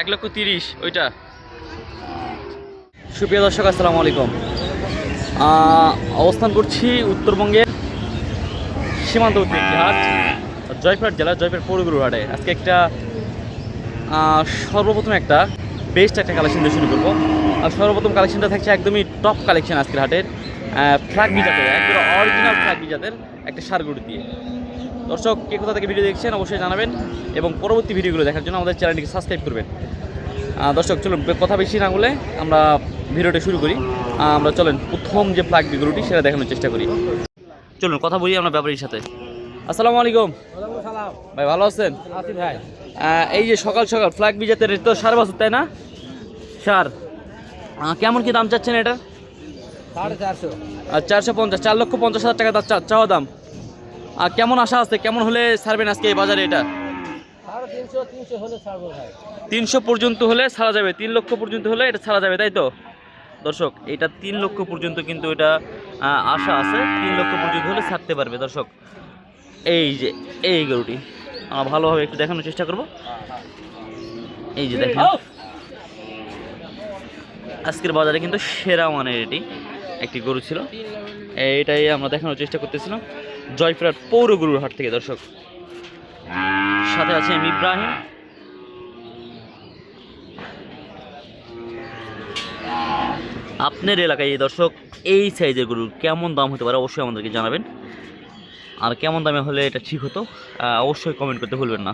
এক লক্ষ তিরিশ, ওইটা। সুপ্রিয় দর্শক, আসসালামু আলাইকুম। অবস্থান করছি উত্তরবঙ্গের সীমান্তবর্তী হাট জয়পুরহাট জেলা, জয়পুর পৌরগুরু হাটে আজকে একটা সর্বপ্রথম একটা বেস্ট একটা কালেকশন দিয়ে শুরু করব। আর সর্বপ্রথম কালেকশনটা থাকছে একদমই টপ কালেকশন আজকের হাটের ফ্ল্যাগ বিজাতের, একদম অরিজিনাল ফ্ল্যাগ বিজাতের। একটা সারগুড়ি দিয়ে। দর্শক কে কোথা থেকে ভিডিও দেখছেন অবশ্যই জানাবেন এবং পরবর্তী ভিডিওগুলো দেখার জন্য আমাদের চ্যানেলটিকে সাবস্ক্রাইব করবেন। দর্শক চলুন কথা বেশি না বলে আমরা ভিডিওটা শুরু করি। আমরা চলেন প্রথম যে ফ্ল্যাগ বিগুলোটি সেটা দেখানোর চেষ্টা করি। চলুন কথা বলি আমরা ব্যাপারীর সাথে। আসসালামু আলাইকুম। ভাই ভালো আছেন? ভাই। এই যে সকাল সকাল ফ্ল্যাগ বিজাতের তো সার বছর তাই না? সার। কেমন কি দাম চাচ্ছেন এটা? চারশো। চারশো পঞ্চাশ চার লক্ষ পঞ্চাশ হাজার টাকা চা- চাওয়া দাম। আর কেমন আশা আছে? কেমন হলে ছাড়বেন আজকে এই বাজারে এটা? তিনশো পর্যন্ত হলে ছাড়া যাবে তিন লক্ষ পর্যন্ত হলে এটা ছাড়া যাবে তাই তো? দর্শক এটা তিন লক্ষ পর্যন্ত কিন্তু এটা আশা আছে তিন লক্ষ পর্যন্ত হলে ছাড়তে পারবে দর্শক। এই যে এই গরুটি। আমরা ভালোভাবে একটু দেখানোর চেষ্টা করব। এই যে দেখেন। আজকের বাজারে কিন্তু সেরা মানের এটি একটি গরু ছিল। এইটাই আমরা দেখানোর চেষ্টা করতেছিলাম। জয়পুরহাট পৌর গরুর হাট থেকে, দর্শক। সাথে আছে এম ইব্রাহিম। আপনার এলাকায় এই দর্শক, এই সাইজের গরুর কেমন দাম হতে পারে অবশ্যই আমাদেরকে জানাবেন। আর কেমন দামে হলে এটা ঠিক হতো অবশ্যই কমেন্ট করতে ভুলবেন না।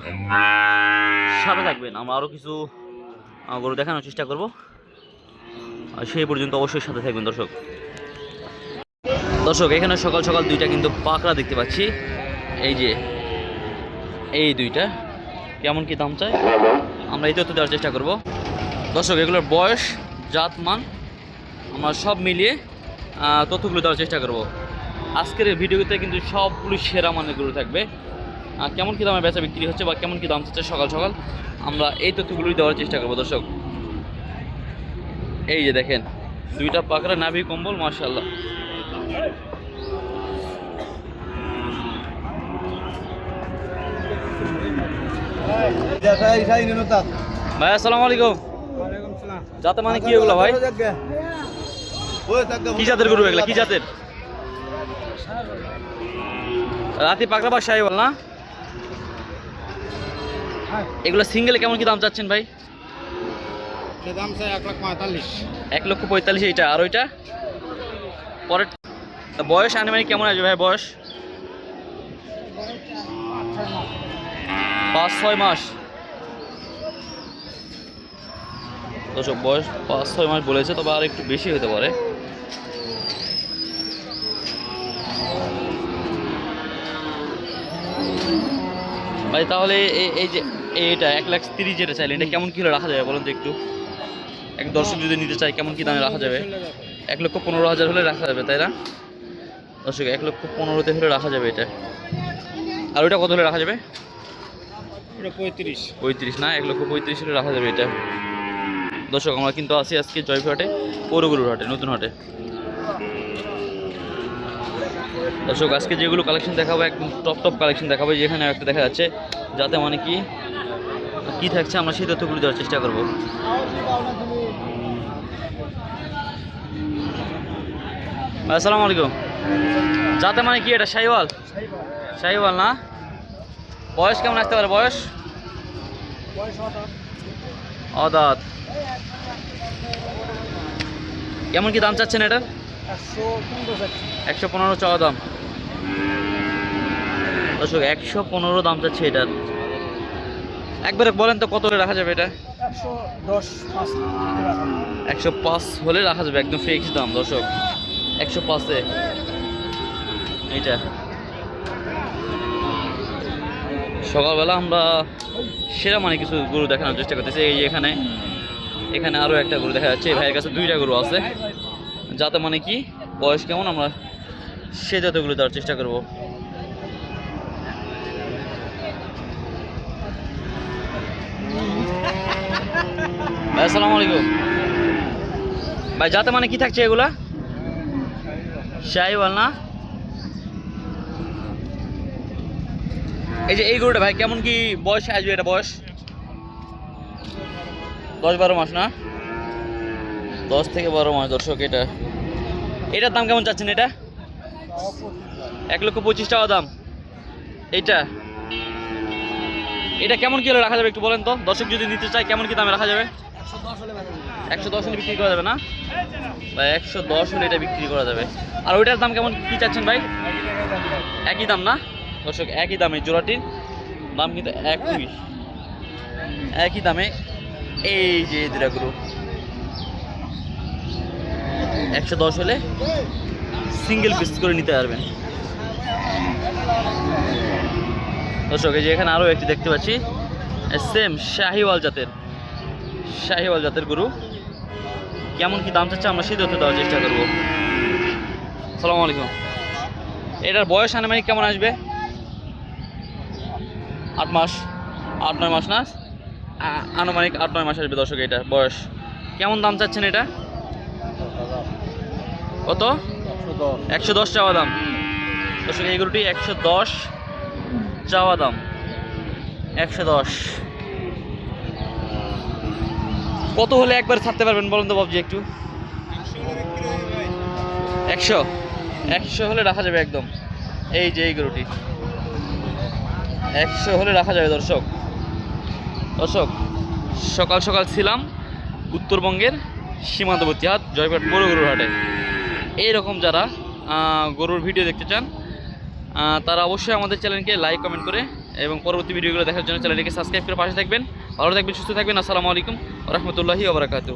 সাথে থাকবেন, আমরা আরও কিছু গরু দেখানোর চেষ্টা করব। আর সেই পর্যন্ত অবশ্যই সাথে থাকবেন, দর্শক। দর্শক, এখানে সকাল সকাল দুইটা কিন্তু পাকড়া দেখতে পাচ্ছি। এই যে, এই দুইটা। কেমন কি দাম চাই? আমরা এই তথ্য দেওয়ার চেষ্টা করব। দর্শক, এগুলোর বয়স, জাত, মান, আমরা সব মিলিয়ে তথ্যগুলো দেওয়ার চেষ্টা করব। আজকের এই ভিডিওতে কিন্তু সবগুলো সেরা মানের গরু থাকবে। কেমন কী দামে বেচা বিক্রি হচ্ছে বা কেমন কী দাম চাচ্ছে সকাল সকাল, আমরা এই তথ্যগুলোই দেওয়ার চেষ্টা করব, দর্শক। এই যে দেখেন, দুইটা পাকড়া নাভি কম্বল মার্শাল্লাহ ভাই আসসালামু আলাইকুম। যাতে মানে কি এগুলো ভাই? কি জাতের গরু এগুলা? কি জাতের? রাতি পাকড়া বা সাহেবাল না? এগুলো সিঙ্গেলে কেমন কি দাম চাচ্ছেন ভাই? দাম চাই এক লাখ পঁয়তাল্লিশ। এক লক্ষ পঁয়তাল্লিশ এইটা। আর ওইটা? পরের তা বয়স আনুমানিক কেমন আসবে ভাই বয়স? পাঁচ, ছয় মাস। দর্শক, বয়স পাঁচ, ছয় মাস বলেছে, তবে আর একটু বেশি হতে পারে। ভাই, তাহলে এই যে এইটা এক লাখ তিরিশ যেটা চাইলেন, এটা কেমন কিলো রাখা যাবে বলুন তো একটু? এক দর্শক যদি নিতে চাই কেমন কি দামে রাখা যাবে? এক লক্ষ পনেরো হাজার হলে রাখা যাবে, তাই না? দর্শক এক লক্ষ পনেরোতে হলে রাখা যাবে এটা। আর ওইটা কত হলে রাখা যাবে? পঁয়ত্রিশ। পঁয়ত্রিশ না এক লক্ষ পঁয়ত্রিশ হলে রাখা যাবে এটা। দর্শক আমরা কিন্তু আসি আজকে জয়পুরহাটে পৌরগুরুর হাটে নতুন হাটে। দর্শক আজকে যেগুলো কালেকশন দেখাবো একদম টপ টপ কালেকশন দেখাবো যেখানে একটা দেখা যাচ্ছে যাতে মানে কি কি থাকছে আমরা সেই তথ্যগুলো দেওয়ার চেষ্টা করব। আসসালামু আলাইকুম। যাতে মানে কি এটা শাহিওয়াল শাহিওয়াল না? বয়স কেমন আসতে পারে, বয়স? অদাত। কেমন কি দাম চাচ্ছেন এটা? একশো পনেরো চাওয়া দাম। দর্শক, একশো পনেরো দাম চাচ্ছে এটার। একবারে বলেন তো কত রাখা যাবে এটা? একশো পাঁচ হলে রাখা যাবে, একদম ফিক্স দাম, দর্শক। একশো পাঁচে। এইটা। সকালবেলা আমরা সেরা মানে কিছু গরু দেখানোর চেষ্টা করতেছি। এই এখানে এখানে আরও একটা গরু দেখা যাচ্ছে। ভাইয়ের কাছে দুইটা গরু আছে। যাতে মানে কি, বয়স কেমন, আমরা সে জাতগুলো দেওয়ার চেষ্টা করব। ভাই, আসসালামু আলাইকুম। ভাই, যাতে মানে কি থাকছে এগুলা? শাহিওয়াল না? এই যে এই গরুটা ভাই, কেমন কি বয়স আসবে এটা বয়স? দশ বারো মাস না? দশ থেকে বারো মাস দর্শক এটা। এটার দাম কেমন চাচ্ছেন এটা? এক লক্ষ পঁচিশ টাকা দাম। এইটা? এটা কেমন কি হলে রাখা যাবে একটু বলেন তো? দর্শক যদি নিতে চায়, কেমন কি দামে রাখা যাবে? একশো দশ হলে বিক্রি করা যাবে না? ভাই, একশো দশ হলে এটা বিক্রি করা যাবে। আর ওইটার দাম কেমন কি চাচ্ছেন ভাই? একই দাম না? দর্শক, একই দামে জোড়াটির দাম কিন্তু একই। একই দামে এই যে দুটা গ্রুপ একশো দশ হলে সিঙ্গেল পিস করে নিতে পারবেন। দর্শক, এই যে এখানে আরও একটি দেখতে পাচ্ছি। সেম শাহিওয়াল জাতের শাহিওয়াল জাতের গরু। কেমন কি দাম চাচ্ছে আমরা সেই তথ্য দেওয়ার চেষ্টা করব। সালাম আলাইকুম এটার বয়স আনুমানিক কেমন আসবে? আট মাস, আট নয় মাস না? আনুমানিক আট নয় মাস আসবে দর্শক এটা বয়স। কেমন দাম চাচ্ছেন এটা? কত? একশো দশ একশো দশ চাওয়া দাম। দর্শক, এই গরুটি একশো দশ চাওয়া দাম। একশো দশ। কত হলে একবার ছাড়তে পারবেন বলুন তো বাবজি একটু? একশো। একশো হলে রাখা যাবে একদম। এই যে, এই গরুটি। একশো হলে রাখা যাবে দর্শক। দর্শক, সকাল সকাল ছিলাম উত্তরবঙ্গের সীমান্তবর্তী হাট জয়পাট বড় গরুর হাটে। এইরকম যারা গরুর ভিডিও দেখতে চান তারা অবশ্যই আমাদের চ্যানেলকে লাইক, কমেন্ট করে এবং পরবর্তী ভিডিওগুলো দেখার জন্য চ্যানেলটিকে সাবস্ক্রাইব করে পাশে থাকবেন। ভালো থাকবেন, সুস্থ থাকবেন। আসসালামু আলাইকুম, রহমতুল্লাহি ওবরাকাতু